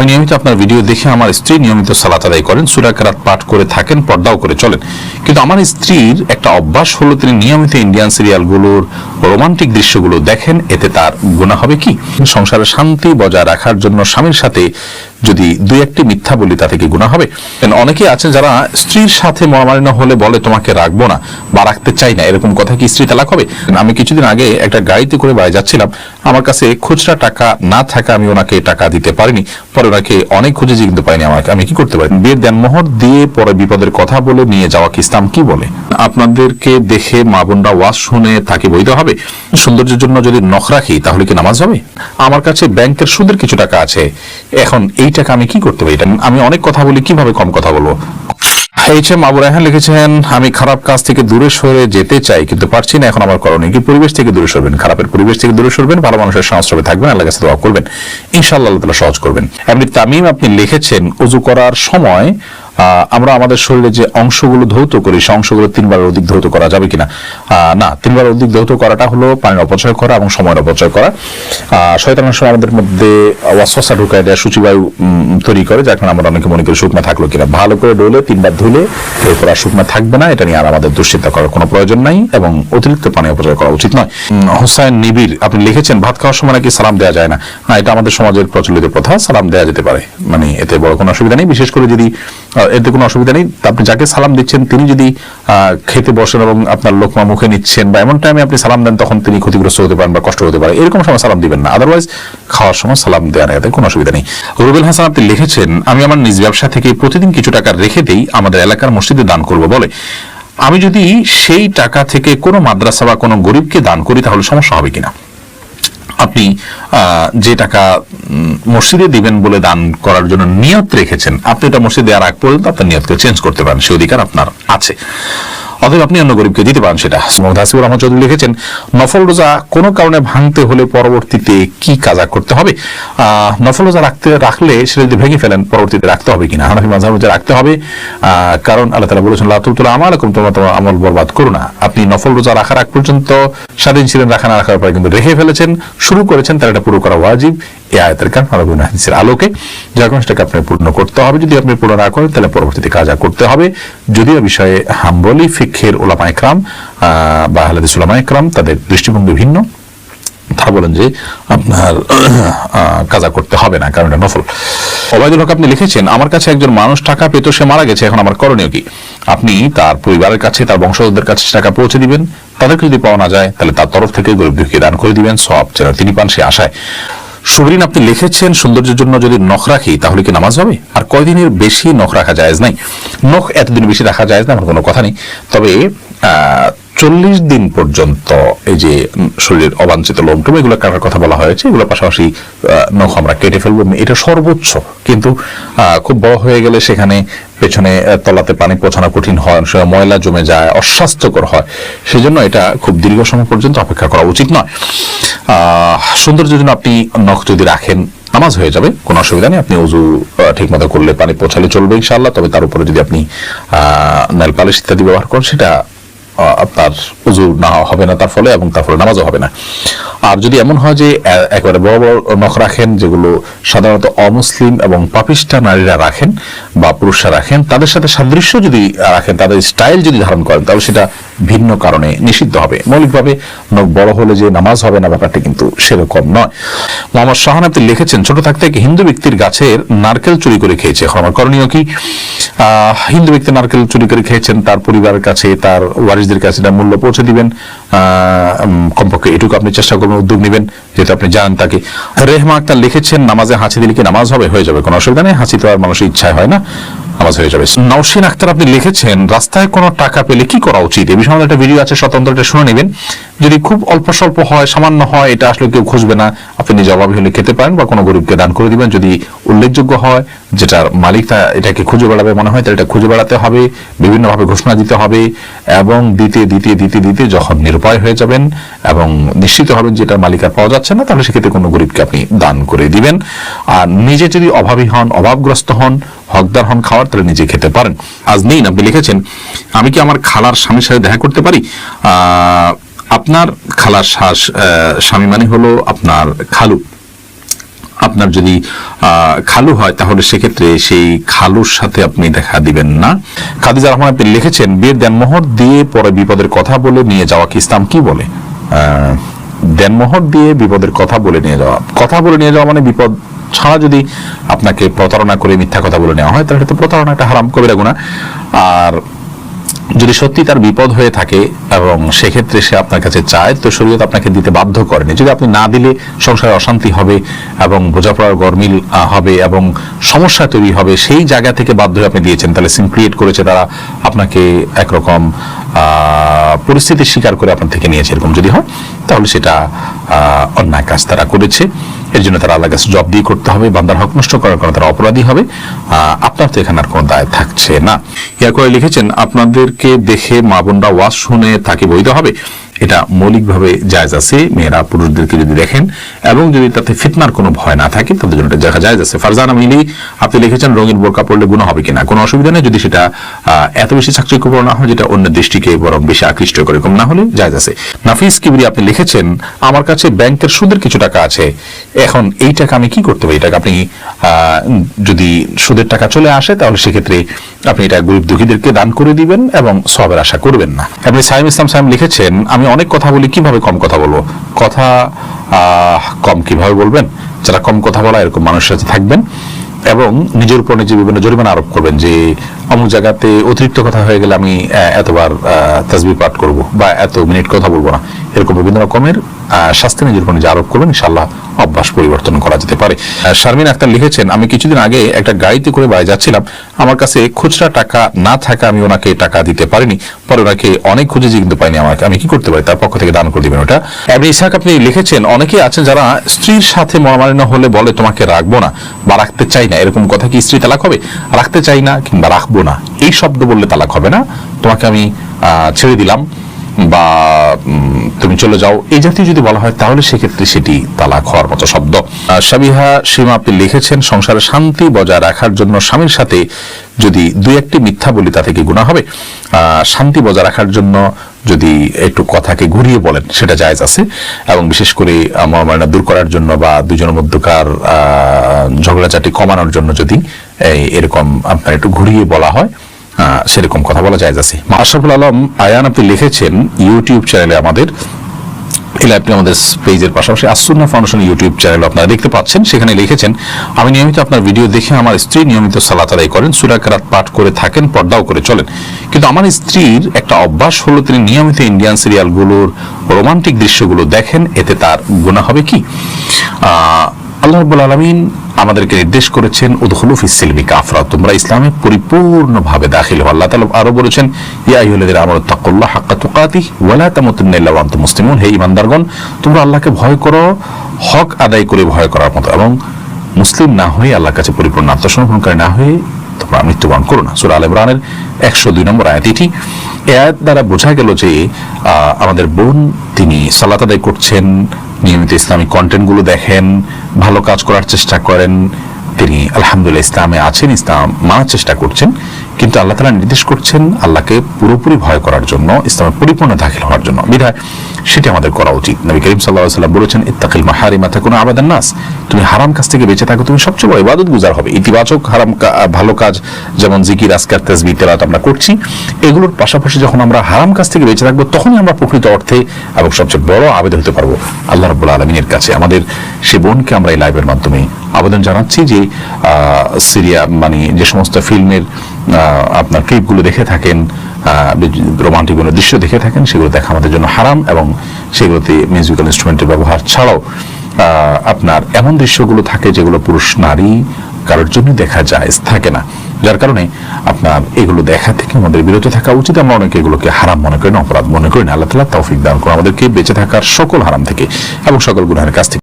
আমি নিয়মিত আপনার ভিডিও দেখে আমার স্ত্রী নিয়মিত সালাত আদায় করেন, সুরা কেরাত পাঠ করে থাকেন, পর্দাও করে চলেন। কিন্তু আমার স্ত্রীর একটা অভ্যাস হলো তিনি নিয়মিত ইন্ডিয়ান সিরিয়ালগুলোর রোমান্টিক দৃশ্যগুলো দেখেন, এতে তার গুণা হবে কি? সংসারে শান্তি বজায় রাখার জন্য স্বামীর সাথে যদি দুই একটি মিথ্যা বলি তা থেকে গুণা হবে? অনেকেই আছেন যারা স্ত্রীর সাথে মহামারী হলে বলে, তোমাকে রাখব না বা রাখতে চাই না। এরকম কথা কি স্ত্রী তালাক হবে? আমি কিছুদিন আগে একটা গাড়িতে করে বাড়ি যাচ্ছিলাম। আমার কাছে খুচরা টাকা না থাকা আমি ওনাকে টাকা দিতে পারিনি। পরে ওনাকে অনেক খুঁজেছি কিন্তু পাইনি আমাকে। আমি কি করতে পারি? বিয়ের দেনমোহর দিয়ে পরে বিপদের কথা বলে নিয়ে যাওয়া কি ইসলাম কি বলে? আপনাদেরকে দেখে মা বোনরা ওয়াজ শুনে তাকে বৈধ হবে। সৌন্দর্যের জন্য যদি নখ রাখি তাহলে কি নামাজ হবে? আমার কাছে ব্যাংকের সুদের কিছু টাকা আছে। এখন এই টাকা আমি কি করতে পারি? এটা আমি অনেক কথা বলি, কীভাবে কম কথা বলব? এইচ এম আবু রায়হান লিখেছেন, আমি খারাপ কাজ থেকে দূরে সরে যেতে চাই, কিন্তু পারছি না, এখন আমার করণীয় কি? পরিবেশ থেকে দূরে সরবেন, খারাপের পরিবেশ থেকে দূরে সরবেন, ভালো মানুষের সংস্রবে থাকবেন আল্লাহ কাছে দোয়া করবেন। ইনশাল্লাহ আল্লাহ সহজ করবেন। এমনি তামিম আপনি লিখেছেন, উজু করার সময় আমরা আমাদের শরীরে যে অংশগুলো ধৌত করি সেই অংশগুলো তিনবার অধিক ধৌত করা যাবে কিনা? না তিনবার অধিক ধৌত করাটা হলো পানির অপচয় করা এবং সময়ের অপচয় করা। শয়তানের সময় আমাদের মধ্যে ওয়াসওয়াসা ঢুকায় দেয় সূচিবায়ু তৈরি করে, যার কারণে আমরা অনেকে মনে করি শুকনা থাকল কিনা। ভালো করে ডলে তিনবার ধুলে, এরপর আর শুকনা থাকবে না, এটা নিয়ে আর আমাদের দুশ্চিন্তা করার কোনো প্রয়োজন নাই এবং অতিরিক্ত পানি অপচয় করা উচিত নয়। হোসাইন নিবির আপনি লিখেছেন, ভাত খাওয়ার সময় নাকি সালাম দেওয়া যায় না? না, এটা আমাদের সমাজের প্রচলিত প্রথা, সালাম দেওয়া যেতে পারে। মানে এতে বড় কোনো অসুবিধা নেই, বিশেষ করে যদি এতে কোনো অসুবিধা নেই। আপনি যাকে সালাম দিচ্ছেন, তিনি যদি খেতে বসেন এবং আপনার লোকমা মুখে নিচ্ছেন বা এমন টাইমে আপনি সালাম দেন, তখন তিনি ক্ষতিগ্রস্ত হতে পারেন বা কষ্ট হতে পারে। এরকম সময় সালাম দিবেন না। আদারওয়াইজ খাওয়ার সময় সালাম দেওয়া নেওয়াতে কোনো অসুবিধা নেই। রুবেল হাসান, আপনি লিখেছেন, আমি আমার নিজ ব্যবসা থেকে প্রতিদিন কিছু টাকা রেখে দেই, আমাদের এলাকার মসজিদে দান করব। বলে, আমি যদি সেই টাকা থেকে কোনো মাদ্রাসা বা কোনো গরিবকে দান করি, তাহলে সমস্যা হবে কিনা? আপনি যে টাকা মসজিদে দিবেন বলে দান করার জন্য নিয়ত রেখেছেন, আপনি এটা মসজিদে আর আগ পর্যন্ত আপনার নিয়তকে চেঞ্জ করতে পারেন, সে অধিকার আপনার আছে। অতএব আপনি অন্য গরিবকে দিতে পারেন সেটা। মোহাম্মদ হাসিবুর রহমান চৌধুরী লিখেছেন, নফল রোজা কোনো কারণে ভাঙতে হলে পরবর্তীতে কি কাজা করতে হবে? নফল রোজা রাখতে, রাখলে সেটা যদি ভেঙে ফেলেন, পরবর্তীতে রাখতে হবে কিনা? হানাফি মাঝাব রাখতে হবে কারণ আল্লাহ তালা বলেছেন লাতুল আমার এরকম তোমার তোমার আমল বরবাদ করো না। আপনি নফল রোজা রাখার আগ পর্যন্ত স্বাধীন ছিলেন, রাখা না রাখার পরে কিন্তু রেখে ফেলেছেন, শুরু করেছেন তার এটা পুরো করা ওয়াজিব। এই আয়তের কারণ হাদিসের আলোকে পূর্ণ করতে হবে। যদি আপনি পূর্ণ না করেন, তাহলে পরবর্তীতে কাজা করতে হবে। যদিও বিষয়ে হাম্বলি ফিক্ষের ওলামা বা হালাদিস ওলামা তাদের দৃষ্টিভঙ্গি ভিন্ন। তারা বলেন যে আপনার কাজা করতে হবে না, কারণ এটা নফল। হক আপনি লিখেছেন, আমার কাছে একজন মানুষ টাকা পেত, সে মারা গেছে, এখন আমার করণীয় কি? আপনি তার পরিবারের কাছে, তার বংশধরদের কাছে টাকা পৌঁছে দিবেন। তাদেরকে যদি পাওয়া না যায়, তাহলে তার তরফ থেকে গরিব দুঃখী দান করে দিবেন সব যেন তিনি পান সে আশায়। সুবরিন, আপনি লিখেছেন সৌন্দর্যের জন্য যদি নখ রাখি, তাহলে কি নামাজ হবে? আর কয়দিনের বেশি নখ রাখা যায় নাই? নখ এতদিন বেশি রাখা যায়জ না, আমার কোনো কথা নেই। তবে চল্লিশ দিন পর্যন্ত এই যে শরীরের অবাঞ্ছিত লোমটুম এগুলো কাটার কথা বলা হয়েছে? এগুলোর পাশাপাশি নখ আমরা কেটে ফেলব। এটা সর্বোচ্চ। কিন্তু খুব বড় হয়ে গেলে সেখানে পেছনে তলাতে পানি পৌঁছানো কঠিন হয় সময় ময়লা জমে যায় অস্বাস্থ্যকর হয়। সেজন্য এটা খুব দীর্ঘ সময় পর্যন্ত অপেক্ষা করা উচিত নয়। আহ, সৌন্দর্যের জন্য আপনি নখ যদি রাখেন নামাজ হয়ে যাবে কোনো অসুবিধা নেই। আপনি উজু ঠিক মতো করলে পানি পৌঁছালে চলবে ইনশাল্লাহ তবে তার উপরে যদি আপনি নেল পালিশ ইত্যাদি ব্যবহার করেন সেটা আপনার উজু না হবে না, তার ফলে এবং তার ফলে নামাজও হবে না। আর যদি এমন হয় যে একেবারে বড় বড় নখ রাখেন, যেগুলো সাধারণত অমুসলিম এবং পাপিষ্ঠা নারীরা রাখেন বা পুরুষরা রাখেন, তাদের সাথে সাদৃশ্য যদি রাখেন, তাদের স্টাইল যদি ধারণ করেন, তাহলে সেটা ভিন্ন কারণে নিষিদ্ধ হবে। মৌলিকভাবে নখ বড় হলে যে নামাজ হবে না, ব্যাপারটা কিন্তু সেরকম নয়। মোহাম্মদ শাহান আপনি লিখেছেন, ছোট থাকতে এক হিন্দু ব্যক্তির গাছের নারকেল চুরি করে খেয়েছে। এখন আমার করণীয় কি? হিন্দু ব্যক্তি নারকেল চুরি করে খেয়েছেন, তার পরিবারের কাছে, তার ওয়ারিসদের কাছে তার মূল্য পৌঁছে দিবেন। কমপক্ষে এটুকু আপনি চেষ্টা করবেন, উদ্যোগ নেবেন, যেহেতু আপনি জানেন তাকে। রেহমা আক্তার লিখেছেন, নামাজে হাঁচি দিলে কি নামাজ হবে? হয়ে যাবে, কোনো অসুবিধা নেই। হাঁচি তো আর মানুষের ইচ্ছায় হয় না। নামাজ হয়ে যাবে। নওশিন আক্তার আপনি লিখেছেন, রাস্তায় কোনো টাকা পেলে কি করা উচিত? এই বিষয়ে একটা ভিডিও আছে, স্বতন্ত্র এটা শুনে নেবেন। যদি খুব অল্প স্বল্প হয়, সামান্য হয়, এটা আসলে কেউ খুঁজবে না। আপনি নিজে হলে খেতে পারেন বা কোনো গরিবকে দান করে দিবেন। যদি উল্লেখযোগ্য হয়, যেটার মালিক তা এটাকে খুঁজে বেড়াবে মনে হয়, তাহলে এটা খুঁজে বেড়াতে হবে, বিভিন্নভাবে ঘোষণা দিতে হবে, এবং দিতে দিতে দিতে দিতে যখন নিরুপায় হয়ে যাবেন এবং নিশ্চিত হবেন যে এটার মালিক আর পাওয়া যাচ্ছে না, তাহলে সেক্ষেত্রে কোনো গরিবকে আপনি দান করে দিবেন। আর নিজে যদি অভাবী হন, অভাবগ্রস্ত হন, হকদার হন, খাওয়ার তাহলে নিজে খেতে পারেন। আজ নেই আপনি লিখেছেন, আমি কি আমার খালার স্বামীর সাথে দেখা করতে পারি? আপনার খালার শ্বাস স্বামী মানে হলো আপনার খালু। আপনার যদি খালু হয়, তাহলে সেক্ষেত্রে সেই খালুর সাথে আপনি দেখা দিবেন না। খাদিজা রহমান, আপনি লিখেছেন, বিয়ের দেনমোহর দিয়ে পরে বিপদের কথা বলে নিয়ে যাওয়া কি ইসলাম? কি বলে? দেনমোহর দিয়ে বিপদের কথা বলে নিয়ে যাওয়া। কথা বলে নিয়ে যাওয়া মানে বিপদ ছাড়া যদি আপনাকে প্রতারণা করে মিথ্যা কথা বলে নেওয়া হয়, তাহলে তো প্রতারণা একটা হারাম কবিরা গুণা আর যদি সত্যি তার বিপদ হয়ে থাকে এবং সেক্ষেত্রে সে আপনার কাছে চায়, তো শরীয়ত আপনাকে দিতে বাধ্য করেনি। যদি আপনি না দিলে সংসারে অশান্তি হবে এবং বোঝাপড়ার গরমিল হবে এবং সমস্যা তৈরি হবে, সেই জায়গা থেকে বাধ্য হয়ে আপনি দিয়েছেন, তাহলে সিম ক্রিয়েট করেছে তারা, আপনাকে একরকম পরিস্থিতির শিকার করে আপনার থেকে নিয়েছে, এরকম যদি হয়, তাহলে সেটা অন্যায় কাজ তারা করেছে। এর জন্য তারা আল্লাহ কাছে জব দিয়ে করতে হবে, বান্দার হক নষ্ট করার কারণে তারা অপরাধী হবে। আপনার তো এখানে আর কোনো দায় থাকছে না। ইয়া করে লিখেছেন, আপনাদেরকে দেখে মা বোনরা ওয়াজ শুনে তাকে বৈধ হবে। এটা মৌলিকভাবে জায়জ আছে, মেয়েরা পুরুষদেরকে যদি দেখেন এবং যদি তাতে ফিতনার কোনো ভয় না থাকে, তাদের জন্য এটা দেখা জায়জ আছে। ফারজানা মিলি আপনি লিখেছেন, রঙিন বোরকা পড়লে গুণ হবে কিনা? কোনো অসুবিধা নেই, যদি সেটা এত বেশি চাকচিক্যপূর্ণ না হয়, যেটা অন্য দৃষ্টিকে বরং বেশি আকৃষ্ট করে, কম না হলে জায়জ আছে। নাফিস কিবরি আপনি লিখেছেন, আমার কাছে ব্যাংকের সুদের কিছু টাকা আছে। এখন এই টাকা আমি কি করতে পারি? এই টাকা আপনি যদি সুদের টাকা চলে আসে, তাহলে সেক্ষেত্রে আপনি এটা গরিব দুঃখীদেরকে দান করে দিবেন এবং সবের আশা করবেন না। আপনি সাইম ইসলাম সাইম লিখেছেন, আমি অনেক কথা বলি, কীভাবে কম কথা বলব? কথা কম কীভাবে বলবেন? যারা কম কথা বলা, এরকম মানুষের সাথে থাকবেন। এবং নিজের উপর নিজে বিভিন্ন জরিমানা আরোপ করবেন যে অমুক জায়গাতে অতিরিক্ত কথা হয়ে গেলে আমি এতবার তাজবি পাঠ করব বা এত মিনিট কথা বলব না। এরকম বিভিন্ন রকমের শাস্তি নিজের উপর নিজে আরোপ করবেন ইনশাল্লাহ অভ্যাস পরিবর্তন করা যেতে পারে। শারমিন আক্তার লিখেছেন, আমি কিছুদিন আগে একটা গাড়িতে করে বাইরে যাচ্ছিলাম। আমার কাছে খুচরা টাকা না থাকা আমি ওনাকে টাকা দিতে পারিনি। পরে ওনাকে অনেক খুঁজেছি কিন্তু পাইনি আমাকে। আমি কি করতে পারি? তার পক্ষ থেকে দান করে দিবেন ওটা। এমনি ইসাক আপনি লিখেছেন, অনেকে আছেন যারা স্ত্রীর সাথে মনোমালিন্য হলে বলে, তোমাকে রাখব না বা রাখতে চাই না। এরকম কথা কি স্ত্রী তালাক হবে? রাখতে চাই না কিংবা রাখব না? এই শব্দ বললে তালাক হবে না। তোমাকে আমি ছেড়ে দিলাম। বা তুমি চলে যাও, এই জাতীয় যদি বলা হয়, তাহলে সেক্ষেত্রে সেটি তালাক হওয়ার মতো শব্দ। সাবিহা সীমা আপনি লিখেছেন, সংসারে শান্তি বজায় রাখার জন্য স্বামীর সাথে যদি দুই একটি মিথ্যা বলি তা থেকে গুণা হবে? শান্তি বজায় রাখার জন্য যদি একটু কথাকে ঘুরিয়ে বলেন, সেটা জায়েজ আছে। এবং বিশেষ করে মর্মায়না দূর করার জন্য বা দুজনের মধ্যকার ঝগড়াঝাটি কমানোর জন্য যদি এরকম আপনার একটু ঘুরিয়ে বলা হয় সেরকম কথা বলা যায় আছে আশরাফুল আলম আয়ান আপনি লিখেছেন ইউটিউব চ্যানেলে আমাদের। এলে আপনি আমাদের পেজের পাশাপাশি আসুন্না ফাউন্ডেশন ইউটিউব চ্যানেল আপনারা দেখতে পাচ্ছেন। সেখানে লিখেছেন, আমি নিয়মিত আপনার ভিডিও দেখে আমার স্ত্রী নিয়মিত সালাত আদায় করেন সুরাকারাত পাঠ করে থাকেন, পর্দাও করে চলেন। কিন্তু আমার স্ত্রীর একটা অভ্যাস হলো, তিনি নিয়মিত ইন্ডিয়ান সিরিয়ালগুলোর রোমান্টিক দৃশ্যগুলো দেখেন, এতে তার গুণা হবে কি? আল্লাহ রাব্বুল আলামিন আমাদেরকে নির্দেশ করেছেন, উদখুলু ফিস সিলমি কাফরা। তোমরা ইসলামে পরিপূর্ণভাবে দাখিল হও। আল্লাহ তাআলা আরও বলেছেন, ইয়া আইয়ুহাল্লাযীনা আমানু তাকুল্লাহ হাক্কা তুকাতিহ ওয়া লা তামুতুন্না ইল্লা ওয়া আনতুম মুসলিমুন। হে ঈমানদারগণ, তোমরা আল্লাহকে ভয় করো, হক আদায় করে ভয় করার মতো এবং মুসলিম না হয়ে আল্লাহর কাছে পরিপূর্ণ আত্মসমর্পণকারী না হয়ে তোমরা মৃত্যুবরণ করো না। সূরা আল ইমরানের 102 নম্বর আয়াত এটি। এই আয়াত দ্বারা বোঝা গেল যে আমাদের বোন তিনি সালাত আদায় করছেন নিয়মিত ইসলামিক কন্টেন্টগুলো দেখেন, ভালো কাজ করার চেষ্টা করেন। তিনি আলহামদুলিল্লাহ ইসলামে আছেন, ইসলাম মানার চেষ্টা করছেন। কিন্তু আল্লাহ তালা নির্দেশ করছেন আল্লাহকে পুরোপুরি ভয় করার জন্য ইসলামের পরিপূর্ণ দাখিল হওয়ার জন্য। বিধায় সেটি আমাদের করা উচিত। নবী করিম সাল্লাহ সাল্লাম বলেছেন, ইত্তাকিল মাহারি মাথা কোনো আবাদান নাস। তুমি হারাম কাজ থেকে বেঁচে থাকো, তুমি সবচেয়ে বড় ইবাদত গুজার হবে। ইতিবাচক হারাম ভালো কাজ, যেমন জিকির, আজকার তাজবি তেলাত আমরা করছি, এগুলোর পাশাপাশি যখন আমরা হারাম কাজ থেকে বেঁচে থাকব, তখনই আমরা প্রকৃত অর্থে এবং সবচেয়ে বড় আবেদন হতে পারব। আল্লাহ রাব্বুল আলমিনের কাছে আমাদের সে বোনকে আমরা এই লাইভের মাধ্যমে আবেদন জানাচ্ছি যে সিরিয়া মানে যে সমস্ত ফিল্মের আপনার ক্লিপগুলো দেখে থাকেন রোমান্টিক কোনো দৃশ্য দেখে থাকেন, সেগুলো দেখা আমাদের জন্য হারাম এবং সেগুলোতে মিউজিক্যাল ইনস্ট্রুমেন্টের ব্যবহার ছাড়াও আপনার এমন দৃশ্যগুলো থাকে যেগুলো পুরুষ নারী কারোর জন্য দেখা যায়, থাকে না। যার কারণে আপনার এগুলো দেখা থেকে আমাদের বিরত থাকা উচিত। আমরা অনেকে এগুলোকে হারাম মনে করি না, অপরাধ মনে করি না। আল্লাহ তালা তৌফিক দান করে আমাদেরকে বেঁচে থাকার সকল হারাম থেকে এবং সকল গুণের কাছ থেকে